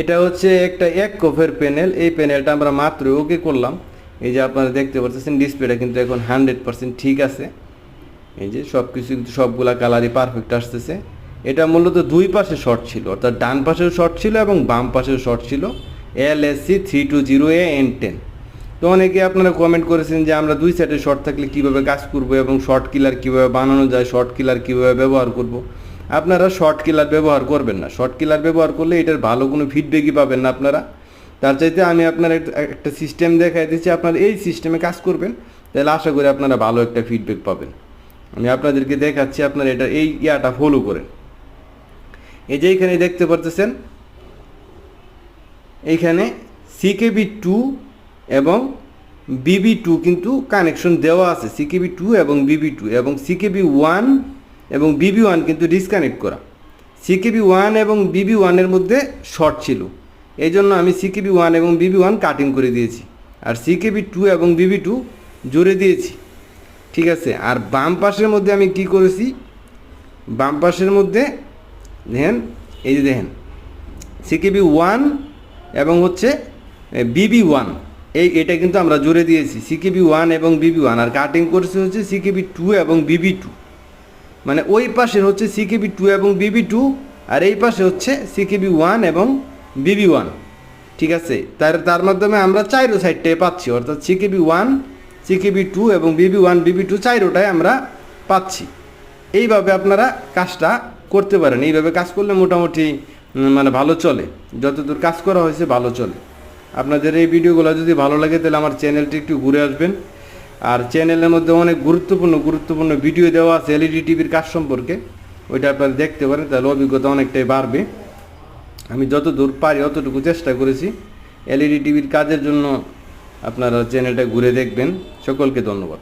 এটা হচ্ছে একটা এক কফের প্যানেল এই প্যানেলটা আমরা মাত্র ওকে করলাম। এই যে আপনারা দেখতে পাচ্ছেন ডিসপ্লেটা কিন্তু এখন হান্ড্রেড পার্সেন্ট ঠিক আছে। এই যে সব কিছু কিন্তু সবগুলা কালারই পারফেক্ট আসতেছে। এটা মূলত দুই পাশে শর্ট ছিল, অর্থাৎ ডান পাশেও শর্ট ছিল এবং বাম পাশেও শর্ট ছিল। L S C three two zero A N ten তো অনেকে আপনারা কমেন্ট করেছেন যে আমরা দুই সাইডে শর্ট থাকলে কীভাবে কাজ করব এবং শর্ট কিলার কীভাবে বানানো যায় শর্ট কিলার কীভাবে ব্যবহার করব। আপনারা শর্ট কিলার ব্যবহার করবেন না। শর্ট কিলার ব্যবহার করলে এটার ভালো কোনো ফিডব্যাকই পাবেন না আপনারা। তার চাইতে আমি আপনার একটা- সিস্টেম দেখাই দিচ্ছি। আপনারা এই সিস্টেমে কাজ করবেন, তাহলে আশা করি আপনারা ভালো একটা ফিডব্যাক পাবেন। আমি আপনাদেরকে দেখাচ্ছি আপনারা এটা এই ইয়াটা ফলো করেন। এই যে এইখানে দেখতে পারতেছেন, এইখানে সিকেবি টু এবং বিবি টু কিন্তু কানেকশন দেওয়া আছে। সিকেবি টু এবং বিবি টু এবং সিকেবি ওয়ান এবং বিবি ওয়ান কিন্তু ডিসকানেক্ট করা। সিকেবি ওয়ান এবং বিবি ওয়ানের মধ্যে শর্ট ছিল। এই জন্য আমি সিকেবি ওয়ান এবং বিবি ওয়ান কাটিং করে দিয়েছি। আর সিকেবি টু এবং বিবি টু জুড়ে দিয়েছি। ঠিক আছে? আর বাম পাশের মধ্যে আমি কি করেছি? বাম পাশের মধ্যে দেখেন, এই যে দেখেন সিকেবি ওয়ান এবং হচ্ছে বিবি ওয়ান এই, এটা কিন্তু আমরা জুড়ে দিয়েছি। সিকেবি ওয়ান এবং বিবি ওয়ান আর কাটিং করেছি হচ্ছে সিকেবি টু এবং বিবি টু মানে ওই পাশের হচ্ছে সিকেবি টু এবং বিবি টু আর এই পাশে হচ্ছে সিকেবি ওয়ান এবং বিবি ওয়ান ঠিক আছে? তার তার মাধ্যমে আমরা চাইরো সাইডটাই পাচ্ছি, অর্থাৎ সিকেবি ওয়ান সিকেবি টু এবং বিবি ওয়ান বিবি টু চাইরোটাই আমরা পাচ্ছি। এইভাবে আপনারা কাজটা করতে পারেন। এইভাবে কাজ করলে মোটামুটি মানে ভালো চলে। যতদূর কাজ করা হয়েছে ভালো চলে। আপনাদের এই ভিডিওগুলো যদি ভালো লাগে, তাহলে আমার চ্যানেলটি একটু ঘুরে আসবেন। আর চ্যানেলের মধ্যে অনেক গুরুত্বপূর্ণ গুরুত্বপূর্ণ ভিডিও দেওয়া আছে এলইডি টিভির কাজ সম্পর্কে। ওইটা আপনারা দেখতে পারেন, তাহলে অভিজ্ঞতা অনেকটাই বাড়বে। আমি যতদূর পারি অতটুকু চেষ্টা করেছি। এলইডি টিভির কাজের জন্য আপনারা চ্যানেলটা ঘুরে দেখবেন। সকলকে ধন্যবাদ।